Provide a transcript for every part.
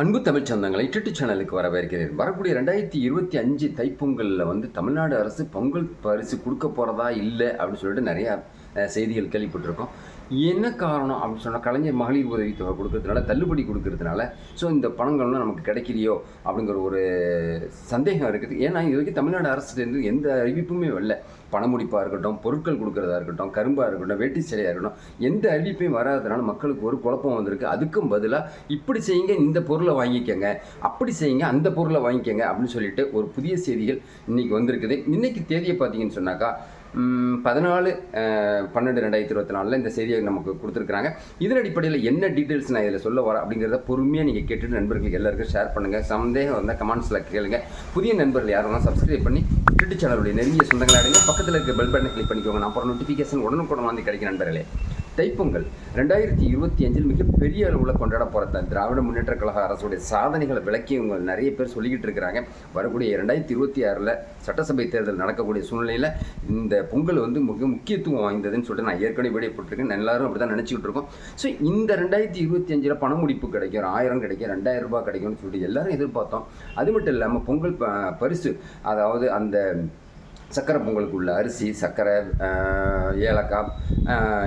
அன்பு தமிழ் சொந்தங்களை டிட்டு சேனலுக்கு வரவேற்கிறேன். வரக்கூடிய ரெண்டாயிரத்தி இருபத்தி அஞ்சு தைப்பொங்கலில் வந்து தமிழ்நாடு அரசு பொங்கல் பரிசு கொடுக்க போகிறதா இல்லை அப்படின்னு சொல்லிட்டு நிறையா செய்திகள் கேள்விப்பட்டிருக்கோம். என்ன காரணம் அப்படின்னு சொன்னால் கலைஞர் மகளிர் உதவித்தொகை கொடுக்கறதுனால தள்ளுபடி கொடுக்கறதுனால ஸோ இந்த பணங்கள்லாம் நமக்கு கிடைக்கலையோ அப்படிங்கிற ஒரு சந்தேகம் இருக்குது. ஏன்னா இது வரைக்கும் தமிழ்நாடு அரசுலேருந்து எந்த அறிவிப்புமே இல்லை பணமுடிப்பாக இருக்கட்டும் பொருட்கள் கொடுக்கறதா இருக்கட்டும் கரும்பாக இருக்கட்டும் வேட்டி சிலையாக இருக்கட்டும் எந்த அறிவிப்பையும் வராதனால மக்களுக்கு ஒரு குழப்பம் வந்திருக்கு. அதுக்கும் பதிலாக இப்படி செய்யுங்க இந்த பொருளை வாங்கிக்கங்க அப்படி செய்யுங்க அந்த பொருளை வாங்கிக்கங்க அப்படின்னு சொல்லிட்டு ஒரு புதிய செய்திகள் இன்றைக்கி வந்திருக்குது. இன்றைக்கி தேதியை பார்த்தீங்கன்னு சொன்னாக்கா பதினாலு பன்னெண்டு ரெண்டாயிரத்தி இருபத்தி நாலில் இந்த செய்தியை நமக்கு கொடுத்துருக்குறாங்க. இதன் அடிப்படையில் என்ன டீட்டெயில்ஸ் நான் இதில் சொல்ல வரேன் அப்படிங்கிறத பொறுமையாக நீங்கள் கேட்டுட்டு நண்பர்களுக்கு எல்லாருக்கும் ஷேர் பண்ணுங்கள் சந்தேகம் வந்தால் கமெண்ட்ஸில் கேளுங்க. புதிய நண்பர்கள் யாரும் சப்ஸ்கிரைப் பண்ணி யூடியூப் சேனலுடைய நெருங்கிய சொந்தங்களை அடைங்க. பக்கத்தில் இருக்க பெல் பட்டனை கிளிக் பண்ணிக்கோங்க. நான் அப்புறம் நோட்டிஃபிகேஷன் உடனுக்குடன் வந்து கிடைக்கும் நண்பர்களே. தைப்பொங்கல். ரெண்டாயிரத்தி இருபத்தி அஞ்சில் மிகப்பெரிய அளவில் கொண்டாட போகிற திராவிட முன்னேற்ற கழக அரசுடைய சாதனைகளை விளக்கி இவங்க நிறைய பேர் சொல்லிக்கிட்டு இருக்கிறாங்க. வரக்கூடிய ரெண்டாயிரத்தி இருபத்தி ஆறில் சட்டசபை தேர்தல் நடக்கக்கூடிய சூழ்நிலையில் இந்த பொங்கல் வந்து மிக முக்கியத்துவம் வாய்ந்ததுன்னு சொல்லிட்டு நான் ஏற்கனவே வீடியோ போட்டிருக்கேன். எல்லாரும் அப்படி தான் நினச்சிக்கிட்டு இருக்கோம். ஸோ இந்த ரெண்டாயிரத்தி இருபத்தி அஞ்சில் பண முடிப்பு கிடைக்கும் ஆயிரம் கிடைக்கும் ரெண்டாயிரம் ரூபாய் கிடைக்கும்னு சொல்லிட்டு எல்லாரும் எதிர்பார்த்தோம். அது மட்டும் இல்லாமல் பொங்கல் ப- பரிசு அதாவது அந்த சக்கரை பொங்கலுக்கு உள்ள அரிசி சர்க்கரை ஏலக்காய்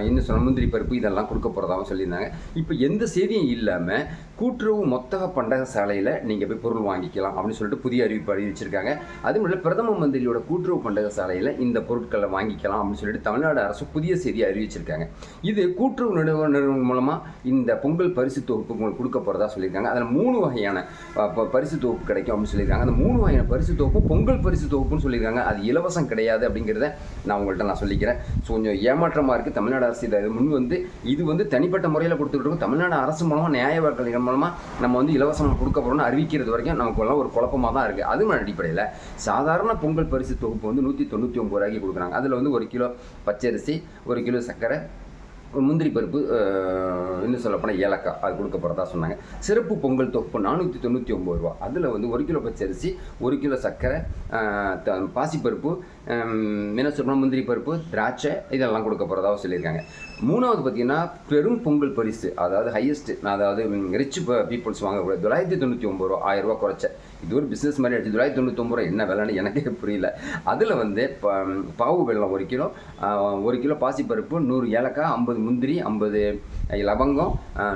இன்னும் சொன்ன முந்திரி பருப்பு இதெல்லாம் கொடுக்க போகிறதாகவும் சொல்லியிருந்தாங்க. இப்போ எந்த செய்தியும் இல்லாமல் கூட்டுறவு மொத்தக பண்டக சாலையில் நீங்கள் போய் பொருள் வாங்கிக்கலாம் அப்படின்னு சொல்லிட்டு புதிய அறிவிப்பு அறிவிச்சிருக்காங்க. அது மட்டும் இல்ல, பிரதம மந்திரியோட கூட்டுறவு பண்டக சாலையில் இந்த பொருட்களை வாங்கிக்கலாம் அப்படின்னு சொல்லிட்டு தமிழ்நாடு அரசு புதிய செய்தியை அறிவிச்சிருக்காங்க. இது கூட்டுறவு நிறுவன நிறுவனம் மூலமாக இந்த பொங்கல் பரிசு தொகுப்பு உங்களுக்கு கொடுக்க போகிறதா சொல்லியிருக்காங்க. அதில் மூணு வகையான ப- பரிசு தொகுப்பு கிடைக்கும் அப்படின்னு சொல்லியிருக்காங்க. அந்த மூணு வகையான பரிசு தொகுப்பு பொங்கல் பரிசு தொகுப்புன்னு சொல்லியிருக்காங்க. அது இலவசம் கிடையாது அப்படிங்கிறத நான் உங்கள்கிட்ட நான் சொல்லிக்கிறேன். ஸோ கொஞ்சம் ஏமாற்றமாக இருக்குது தமிழ்நாடு அரசு இதை முன் வந்து இது வந்து தனிப்பட்ட முறையில் கொடுத்துட்டு இருக்கோம். தமிழ்நாடு அரசு மூலமாக நியாய வாக்களிகள் மூலமாக நம்ம வந்து இலவசமாக கொடுக்க போகிறோம்னு அறிவிக்கிறது வரைக்கும் நமக்கு எல்லாம் ஒரு குழப்பமாக தான் இருக்குது அது அடிப்படையில் சாதாரண பொங்கல் பரிசு தொகுப்பு வந்து நூற்றி தொண்ணூற்றி ஒம்பது ரூபாய்க்கு கொடுக்குறாங்க. அதில் வந்து ஒரு கிலோ பச்சரிசி ஒரு கிலோ சர்க்கரை முந்திரி பருப்பு இன்னும் சொல்லப்போனால் ஏலக்காய் அது கொடுக்க போகிறதா சொன்னாங்க. சிறப்பு பொங்கல் தொப்பு நானூற்றி தொண்ணூற்றி ஒம்பது ரூபா. அதில் வந்து ஒரு கிலோ பச்சரிசி ஒரு கிலோ சர்க்கரை த- பாசிப்பருப்பு என்ன சொல்லணும் முந்திரி பருப்பு திராட்சை இதெல்லாம் கொடுக்க போகிறதாவும் சொல்லியிருக்காங்க. மூணாவது பார்த்தீங்கன்னா பெரும் பொங்கல் பரிசு அதாவது ஹையஸ்ட் அதாவது ரிச் பீப்புள்ஸ் வாங்கக்கூடிய தொள்ளாயிரத்தி தொண்ணூற்றி ஒம்பது ரூபா ஆயிரம் ரூபா குறைச்ச. இது ஒரு பிஸ்னஸ் மாதிரி ஆச்சு தொள்ளாயிரத்தி தொண்ணூத்தொம்பது ரூபா என்ன விலைன்னு எனக்கே புரியல. அதில் வந்து ப- பாவு வெள்ளம் ஒரு கிலோ ஒரு கிலோ பாசிப்பருப்பு நூறு ஏலக்காய் ஐம்பது முந்திரி ஐம்பது லவங்கம்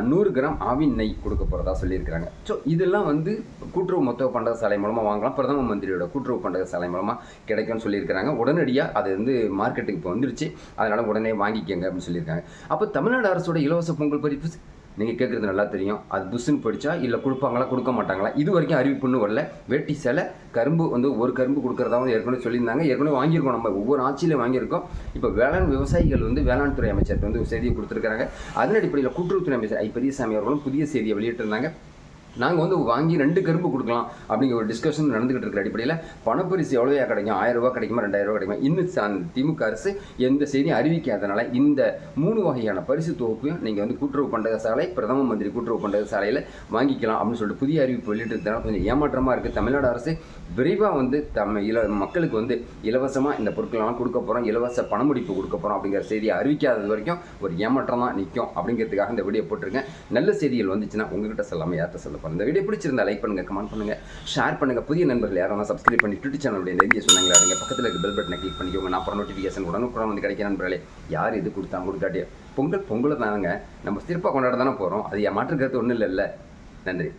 நூறு கிராம் ஆவின் நெய் கொடுக்க போகிறதா சொல்லியிருக்கிறாங்க. ஸோ இதெல்லாம் வந்து கூட்டுறவு மொத்த பண்டக சாலை மூலமாக வாங்கலாம். பிரதம மந்திரியோட கூட்டுறவு பண்டக சாலை மூலமாக கிடைக்கும்னு சொல்லியிருக்கிறாங்க. உடனடியாக அது வந்து மார்க்கெட்டுக்கு இப்போ வந்துருச்சு. அதனால் உடனே வாங்கிக்கங்க அப்படின்னு சொல்லியிருக்காங்க. அப்போ தமிழ்நாடு அரசோட இலவச பொங்கல் பரிசு நீங்கள் கேட்குறது நல்லா தெரியும். அது புஷ்ஷுன்னு படித்தா இல்லை கொடுப்பாங்களா கொடுக்க மாட்டாங்களா இது வரைக்கும் அறிவிப்புன்னு வரல. வேட்டி சேலை கரும்பு வந்து ஒரு கரும்பு கொடுக்குறதாவும் ஏற்கனவே சொல்லியிருந்தாங்க. ஏற்கனவே வாங்கியிருக்கோம் நம்ம ஒவ்வொரு ஆட்சியிலையும் வாங்கியிருக்கோம். இப்போ வேளாண் விவசாயிகள் வந்து வேளாண் துறை அமைச்சருக்கு வந்து செய்தியை கொடுத்துருக்காங்க அதன் அடிப்படையில் கூட்டுறவுத்துறை அமைச்சர் ஐ. பெரியசாமி அவர்களும் புதிய செய்தியை வெளியிட்டிருந்தாங்க. நாங்கள் வந்து வாங்கி ரெண்டு கரும்பு கொடுக்கலாம் அப்படிங்கிற ஒரு டிஸ்கஷன் நடந்துகிட்டு இருக்கிற அடிப்படையில் பணப்பரிசு எவ்வளோயா கிடைக்கும்? ஆயிரம் ரூபா கிடைக்குமா? ரெண்டாயிரம் ரூபாய் கிடைக்குமா? இன்னும் திமுக அரசு எந்த செய்தியும் அறிவிக்காதனால இந்த மூணு வகையான பரிசு தொகுப்பையும் நீங்கள் வந்து கூட்டுறவு பண்டக சாலை பிரதம மந்திரி கூட்டுறவு பண்டக சாலையில் வாங்கிக்கலாம் அப்படின்னு சொல்லிட்டு புதிய அறிவிப்பு வெளியிட்டிருந்தனால கொஞ்சம் ஏமாற்றமாக இருக்குது தமிழ்நாடு அரசு விரைவாக வந்து தம் இல மக்களுக்கு வந்து இலவசமாக இந்த பொருட்களெல்லாம் கொடுக்க போகிறோம் இலவச பணமுடிப்பு கொடுக்க போகிறோம் அப்படிங்கிற செய்தியை அறிவிக்காதது வரைக்கும் ஒரு ஏமாற்றம் தான் நிற்கும் அப்படிங்கிறதுக்காக இந்த வீடியோ போட்டிருக்கேன். நல்ல செய்திகள் வந்துச்சுன்னா உங்ககிட்ட சொல்லாமல் யார்கிட்ட சொல்ல போகிறேன் இந்த வீடியோ பிடிச்சிருந்தா லைக் பண்ணுங்கள் கமெண்ட் பண்ணுங்கள் ஷேர் பண்ணுங்கள் புதிய நண்பர்கள் யாரும் சப்ஸ்கிரைப் பண்ணி ட்விட்டர் சேனலுடைய நெருங்கிய சொன்னாங்களா இருங்க பக்கத்தில் இருக்க பெல் பட்டனை கிளிக் பண்ணிக்கோங்க. நான் அப்புறம் நோட்டிஃபிகேஷன் உடனுக்குடன் வந்து கிடைக்கிற நண்பர்களே. யார் இது கொடுத்தாங்க கொடுக்காட்டியே பொங்கல் பொங்கலை தானுங்க நம்ம சிறப்பாக கொண்டாட தானே போகிறோம் அது ஏமாற்றுக்கிறது ஒன்றும் இல்லைல்ல. நன்றி.